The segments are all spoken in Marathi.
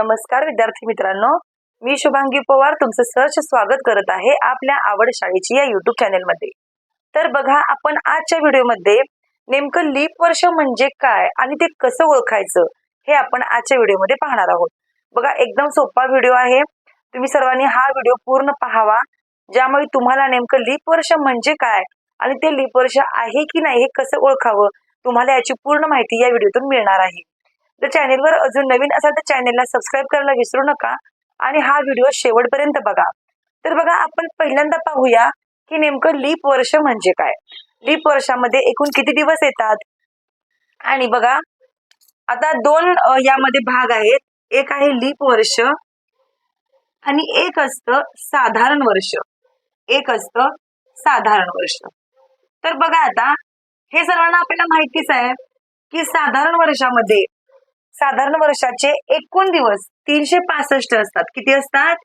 नमस्कार विद्यार्थी मित्रांनो. मी शुभांगी पवार तुमचं सहर्ष स्वागत करत आहे आपल्या आवड शाळेची या युट्यूब चॅनेलमध्ये तर बघा आपण आजच्या व्हिडिओमध्ये नेमकं लीप वर्ष म्हणजे काय आणि ते कसं ओळखायचं हे आपण आजच्या व्हिडिओमध्ये पाहणार आहोत. बघा एकदम सोपा व्हिडिओ आहे. तुम्ही सर्वांनी हा व्हिडिओ पूर्ण पाहावा. ज्यामुळे तुम्हाला नेमकं लीप वर्ष म्हणजे काय आणि ते लीप वर्ष आहे की नाही हे कसं ओळखावं तुम्हाला याची पूर्ण माहिती या व्हिडिओतून मिळणार आहे. जर चॅनेलवर अजून नवीन असाल तर चॅनेलला सबस्क्राईब करायला विसरू नका. आणि हा व्हिडिओ शेवटपर्यंत बघा. तर बघा आपण पहिल्यांदा पाहूया की नेमकं लीप वर्ष म्हणजे काय? लीप वर्षामध्ये एकूण किती दिवस येतात? आणि बघा आता दोन यामध्ये भाग आहेत. एक आहे लीप वर्ष आणि एक असतं साधारण वर्ष. एक असतं साधारण वर्ष. तर बघा आता हे सर्वांना आपल्याला माहितीच आहे की साधारण वर्षामध्ये साधारण वर्षाचे एकूण दिवस तीनशे पासष्ट असतात. किती असतात?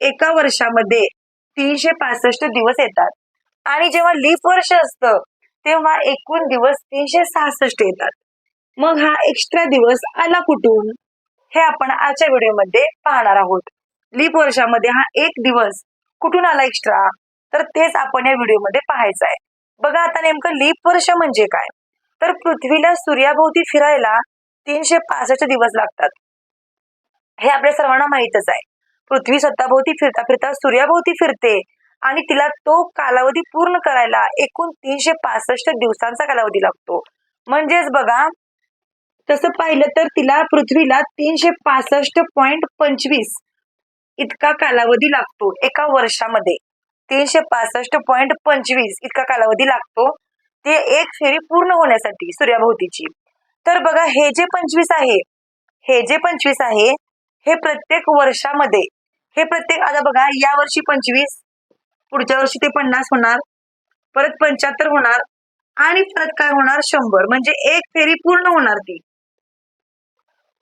एका वर्षामध्ये तीनशे पासष्ट दिवस येतात. आणि जेव्हा लीप वर्ष असतं तेव्हा एकूण दिवस तीनशे सहासष्ट येतात. मग हा एक्स्ट्रा दिवस आला कुठून? हे आपण आजच्या व्हिडिओमध्ये पाहणार आहोत. लीप वर्षामध्ये हा एक दिवस कुठून आला एक्स्ट्रा तर तेच आपण या व्हिडिओमध्ये पाहायचं आहे बघा आता नेमकं लीप वर्ष म्हणजे काय? तर पृथ्वीला सूर्याभोवती फिरायला तीनशे पासष्ट दिवस लागतात. हे आपल्या सर्वांना माहीतच आहे. पृथ्वी स्वतःभोवती फिरता फिरता सूर्याभोवती फिरते आणि तिला तो कालावधी पूर्ण करायला एकूण तीनशे पासष्ट दिवसांचा कालावधी लागतो. म्हणजेच बघा तसं पाहिलं तर तिला पृथ्वीला तीनशे पासष्ट पॉइंट पंचवीस इतका कालावधी लागतो एका वर्षामध्ये. तीनशे पासष्ट पॉइंट पंचवीस इतका कालावधी लागतो. ते एक फेरी पूर्ण होण्यासाठी सूर्याभोवतीची. तर बघा हे जे पंचवीस आहे हे जे पंचवीस आहे हे प्रत्येक वर्षामध्ये हे प्रत्येक आता बघा या वर्षी पंचवीस पुढच्या वर्षी ते पन्नास होणार परत पंच्याहत्तर होणार आणि परत काय होणार? शंभर. म्हणजे एक फेरी पूर्ण होणार ती.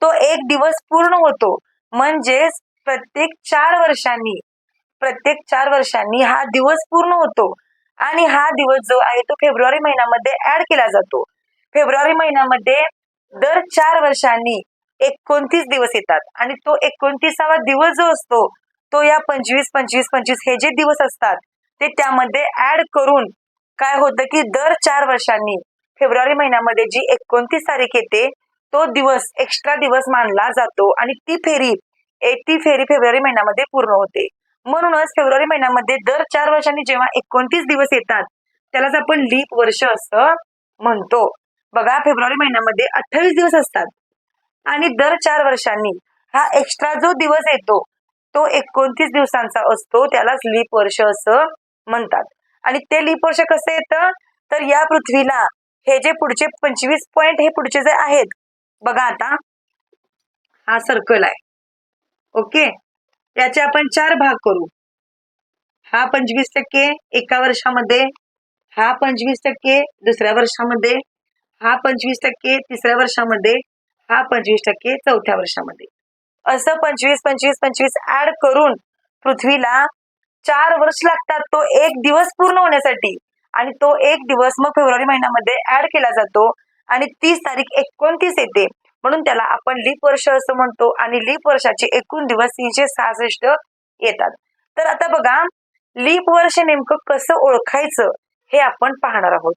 तो एक दिवस पूर्ण होतो. म्हणजेच प्रत्येक चार वर्षांनी प्रत्येक चार वर्षांनी हा दिवस पूर्ण होतो. आणि हा दिवस जो आहे तो फेब्रुवारी महिन्यामध्ये ऍड केला जातो. फेब्रुवारी महिन्यामध्ये दर चार वर्षांनी एकोणतीस दिवस येतात. आणि तो एकोणतीसावा दिवस जो असतो तो या पंचवीस पंचवीस पंचवीस हे जे दिवस असतात ते त्यामध्ये ऍड करून काय होतं की दर चार वर्षांनी फेब्रुवारी महिन्यामध्ये जी एकोणतीस तारीख येते तो दिवस एक्स्ट्रा दिवस मानला जातो आणि ती फेरी ए- ती फेरी फेब्रुवारी महिन्यामध्ये पूर्ण होते. म्हणूनच फेब्रुवारी महिन्यामध्ये दर चार वर्षांनी जेव्हा एकोणतीस दिवस येतात त्यालाच आपण लीप वर्ष असं म्हणतो. बघा फेब्रुवारी महिन्यामध्ये अठ्ठावीस दिवस असतात. आणि दर चार वर्षांनी हा एक्स्ट्रा जो दिवस येतो तो एकोणतीस दिवसांचा असतो. त्यालाच लीप वर्ष असं म्हणतात. आणि ते लीप वर्ष कसं येतं? तर या पृथ्वीला हे जे पुढचे पंचवीस पॉइंट हे पुढचे जे आहेत बघा आता हा सर्कल आहे. ओके याचे आपण चार भाग करू. हा पंचवीस टक्के एका वर्षामध्ये हा पंचवीस टक्के दुसऱ्या वर्षामध्ये हा पंचवीस टक्के तिसऱ्या वर्षामध्ये हा पंचवीस टक्के चौथ्या वर्षामध्ये. असं पंचवीस पंचवीस पंचवीस ऍड करून पृथ्वीला चार वर्ष लागतात. तो एक दिवस पूर्ण होण्यासाठी आणि तो एक दिवस मग फेब्रुवारी महिन्यामध्ये ऍड केला जातो आणि तीस तारीख एकोणतीस येते. म्हणून त्याला आपण लीप वर्ष असं म्हणतो आणि लीप वर्षाचे एकूण दिवस तीनशे सहासष्ट येतात. तर आता बघा लीप वर्ष नेमकं कसं ओळखायचं हे आपण पाहणार आहोत.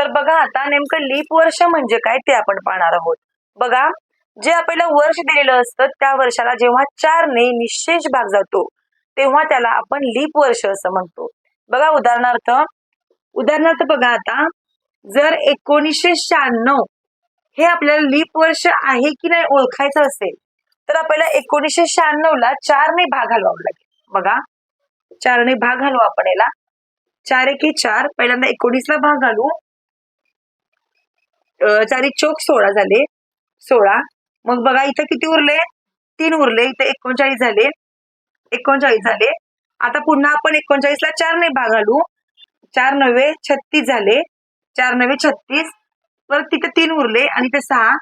तर बघा आता नेमकं लीप वर्ष म्हणजे काय ते आपण पाहणार आहोत. बघा जे आपल्याला वर्ष दिलेलं असतं त्या वर्षाला जेव्हा चारने निशेष भाग जातो तेव्हा त्याला आपण लीप वर्ष असं म्हणतो. बघा उदाहरणार्थ उदाहरणार्थ बघा आता जर एकोणीसशे शहाण्णव हे आपल्याला लीप वर्ष आहे की नाही ओळखायचं असेल तर आपल्याला एकोणीसशे शहाण्णव ला चारने भाग घालवावा लागेल. बघा चारने भाग घालू आपण याला. चार एके चार पहिल्यांदा एकोणीसला भाग घालू. चारी चोक सोळा झाले. सोळा. मग बघा इथं किती उरले? तीन उरले. इथे एकोणचाळीस झाले. एकोणचाळीस झाले. आता पुन्हा आपण एकोणचाळीसला चारने भाग घालू. चार नव्हे छत्तीस झाले. चार नव्हे छत्तीस. परत तिथे तीन उरले आणि ते सहा.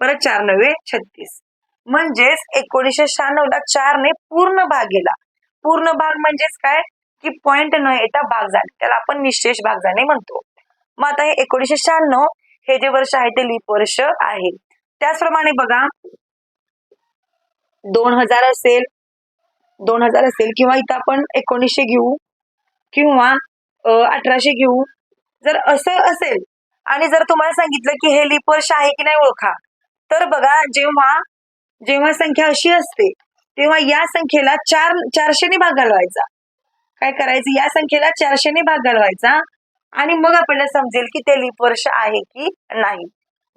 परत चार नव्हे छत्तीस. म्हणजेच एकोणीसशे शहाण्णव ला चारने पूर्ण भाग गेला. पूर्ण भाग म्हणजेच काय? की पॉइंट न येता भाग झाले. त्याला आपण निशेष भाग जाणे म्हणतो. मग आता हे एकोणीसशे शहाण्णव हे जे वर्ष आहे ते लीप वर्ष आहे. त्याचप्रमाणे बघा दोन हजार असेल दोन हजार असेल किंवा इथं आपण एकोणीसशे घेऊ किंवा अठराशे घेऊ जर असं असेल आणि जर तुम्हाला सांगितलं की हे लीप वर्ष आहे की नाही ओळखा तर बघा जेव्हा जेव्हा संख्या अशी असते तेव्हा या संख्येला चार चारशेने भाग घालवायचा. काय करायचं? या संख्येला चारशेने भाग घालवायचा. आणि मग आपल्याला समजेल की ते लीप वर्ष आहे की नाही.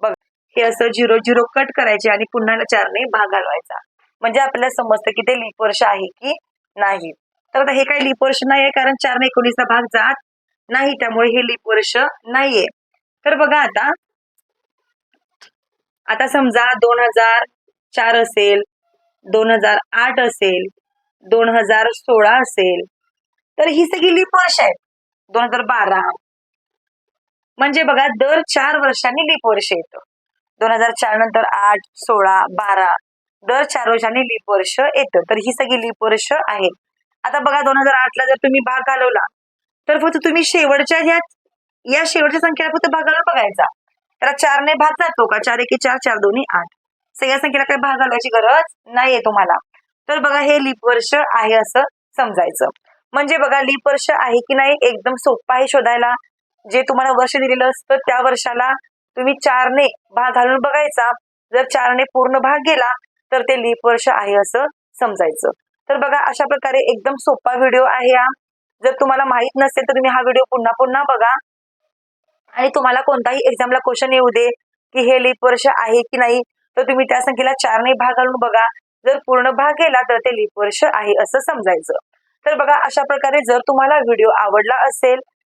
बघ हे असं झिरो झिरो कट करायचे आणि पुन्हा चारने भाग घालवायचा. म्हणजे आपल्याला समजतं की ते लीप वर्ष आहे की नाही. तर आता हे काही लीप वर्ष नाही आहे कारण चारने एकोणीसचा भाग जात नाही त्यामुळे हे लीप वर्ष नाहीये. तर बघा आता. आता समजा दोन हजार चार असेल दोन हजार आठ असेल दोन हजार सोळा असेल. तर ही सगळी लीप वर्ष आहेत. दोन हजार बारा म्हणजे बघा दर चार वर्षांनी लीप वर्ष येतं. दोन हजार चार नंतर आठ सोळा बारा दर चार वर्षांनी लीप वर्ष येतं. तर ही सगळी लीप वर्ष आहेत. आता बघा दोन हजार आठला जर तुम्ही भाग घालवला तर फक्त तुम्ही शेवटच्या या या शेवटच्या संख्येला फक्त भाग घालून बघायचा. त्याला चारने भाग जातो का? चार एके चार चार दोन्ही आठ. सगळ्या संख्येला काही भाग घालवायची गरज नाहीये तुम्हाला. तर बघा हे लीप वर्ष आहे असं समजायचं. म्हणजे बघा लीप वर्ष आहे की नाही एकदम सोपं आहे शोधायला. जे तुम्हाला वर्ष दिलेलं असतं त्या वर्षाला तुम्ही चारने भाग घालून बघायचा. जर चारने पूर्ण भाग गेला तर ते लीप वर्ष आहे असं समजायचं. तर बघा अशा प्रकारे एकदम सोपा व्हिडिओ आहे हा. जर तुम्हाला माहीत नसेल तर तुम्ही हा व्हिडिओ पुन्हा पुन्हा बघा. आणि तुम्हाला कोणताही एक्झामला क्वेश्चन येऊ दे की हे लीप वर्ष आहे की नाही तर तुम्ही त्या संख्येला चारने भाग घालून बघा. जर पूर्ण भाग गेला तर ते लीप वर्ष आहे असं समजायचं. तर बघा अशा प्रकारे जर तुम्हाला व्हिडिओ आवडला असेल